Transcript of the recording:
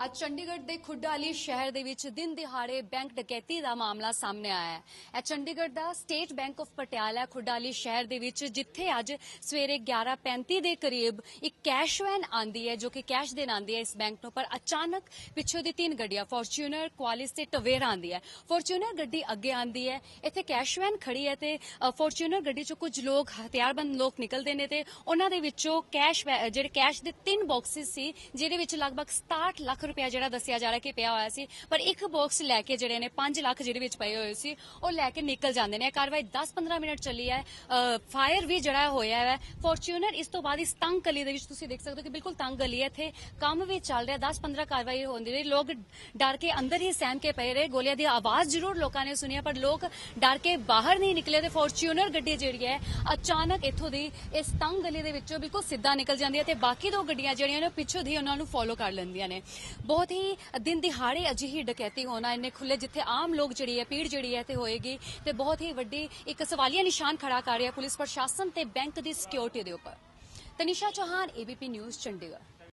ਅੱਜ ਚੰਡੀਗੜ੍ਹ ਦੇ ਖੁੱਡਾਲੀ ਸ਼ਹਿਰ ਦੇ ਵਿੱਚ ਦਿਨ ਦਿਹਾੜੇ ਬੈਂਕ ਡਕੈਤੀ ਦਾ ਮਾਮਲਾ ਸਾਹਮਣੇ ਆਇਆ ਹੈ। ਇਹ ਚੰਡੀਗੜ੍ਹ ਦਾ State Bank of Patiala Khuddali ਸ਼ਹਿਰ ਦੇ ਵਿੱਚ ਜਿੱਥੇ ਅੱਜ ਸਵੇਰੇ 11:35 ਦੇ ਕਰੀਬ ਇੱਕ ਕੈਸ਼ ਵੈਨ ਆਂਦੀ ਹੈ ਜੋ ਕਿ ਕੈਸ਼ ਦੇਣ ਆਂਦੀ ਹੈ ਇਸ ਬੈਂਕ ਨੂੰ ਪਰ ਅਚਾਨਕ ਪਿੱਛੋਂ ਦੀ ਤਿੰਨ ਗੱਡੀਆਂ ਫੋਰਚੂਨਰ ਕੁਆਲਿਸ ਤੇ ਟਵੇਰਾ ਆਂਦੀ ਹੈ। ਫੋਰਚੂਨਰ ਗੱਡੀ ਅੱਗੇ ਆਂਦੀ ਹੈ ਇੱਥੇ ਕੈਸ਼ ਵੈਨ ਖੜੀ ਹੈ ਤੇ ਅ, ਫੋਰਚੂਨਰ ਗੱਡੀ ਚੋਂ ਕੁਝ ਲੋਕ ਹਥਿਆਰਬੰਦ ਲੋਕ ਨਿਕਲਦੇ ਨੇ ਤੇ ਉਹਨਾਂ ਦੇ ਵਿੱਚੋਂ ਕੈਸ਼ ਜਿਹੜੇ ਕੈਸ਼ ਦੇ ਤਿੰਨ ਬਾਕਸਸ ਸੀ ਜਿਹਦੇ ਵਿੱਚ ਲਗਭਗ 67 ਲੱਖ ਰੁਪਿਆ ਜਿਹੜਾ ਦੱਸਿਆ ਜਾ ਰਿਹਾ ਕਿ ਪਿਆ ਹੋਇਆ ਸੀ, ਪਰ ਇੱਕ ਬਾਕਸ ਲੈ ਕੇ ਜਿਹੜੇ ਨੇ 5 ਲੱਖ ਜਿਹਦੇ ਵਿੱਚ ਪਏ ਹੋਏ ਸੀ, ਉਹ ਲੈ ਕੇ ਨਿਕਲ ਜਾਂਦੇ ਨੇ। ਇਹ ਕਾਰਵਾਈ 10-15 ਮਿੰਟ ਚੱਲੀ ਹੈ। ਫਾਇਰ ਵੀ ਜਿਹੜਾ ਹੋਇਆ ਹੈ ਫੋਰਚੂਨਰ ਇਸ ਤੋਂ ਬਾਅਦ ਇਸ ਤੰਗ ਗਲੀ ਦੇ ਵਿੱਚ ਤੁਸੀਂ ਦੇਖ ਸਕਦੇ ਹੋ ਕਿ ਬਿਲਕੁਲ ਤੰਗ ਗਲੀ ਹੈ। ਇੱਥੇ ਕੰਮ ਵੀ ਚੱਲ ਰਿਹਾ 10-15 ਕਾਰਵਾਈ ਹੁੰਦੀ ਰਹੀ। ਲੋਕ ਡਰ ਕੇ ਅੰਦਰ ਹੀ ਸਹਿਮ ਕੇ ਪਏ ਰਹੇ। ਗੋਲੀਆਂ ਦੀ ਆਵਾਜ਼ ਜ਼ਰੂਰ ਲੋਕਾਂ ਨੇ ਸੁਣੀ ਪਰ ਲੋਕ ਡਰ ਕੇ ਬਾਹਰ ਨਹੀਂ ਨਿਕਲੇ ਤੇ ਫੋਰਚੂਨਰ ਗੱਡੀ ਜਿਹੜੀ ਹੈ, ਅਚਾਨਕ ਇੱਥੋਂ ਦੀ ਇਸ ਤੰਗ ਗਲੀ ਦੇ ਵਿੱਚੋਂ ਬਿਲਕੁਲ ਸਿੱਧਾ ਨਿਕਲ ਜਾਂਦੀ ਹੈ ਤੇ ਬਾਕੀ ਦੋ ਗੱਡੀਆਂ ਜਿਹੜੀਆਂ ਨੇ ਪਿੱਛੋਂ ਦੀ ਉਹਨਾਂ ਨੂੰ ਫੋਲੋ ਕਰ ਲੈਂਦੀਆਂ ਨੇ। ਬਹੁਤ ਹੀ ਦਿਨ ਦਿਹਾੜੇ ਅਜਿਹੀ ਡਕੈਤੀ ਹੋਣਾ ਇੰਨੇ ਖੁੱਲੇ ਜਿੱਥੇ ਆਮ ਲੋਕ ਜਿਹੜੀ ਹੈ ਪੀੜ ਜਿਹੜੀ ਹੈ ਤੇ ਹੋਏਗੀ ਤੇ ਬਹੁਤ ਹੀ ਵੱਡੀ ਇੱਕ ਸਵਾਲੀਆ ਨਿਸ਼ਾਨ ਖੜਾ ਕਰ ਰਿਹਾ ਪੁਲਿਸ ਪ੍ਰਸ਼ਾਸਨ ਤੇ ਬੈਂਕ ਦੀ ਸਿਕਿਉਰਿਟੀ ਦੇ ਉੱਪਰ। Tanisha Chauhan ABP news Chandigarh.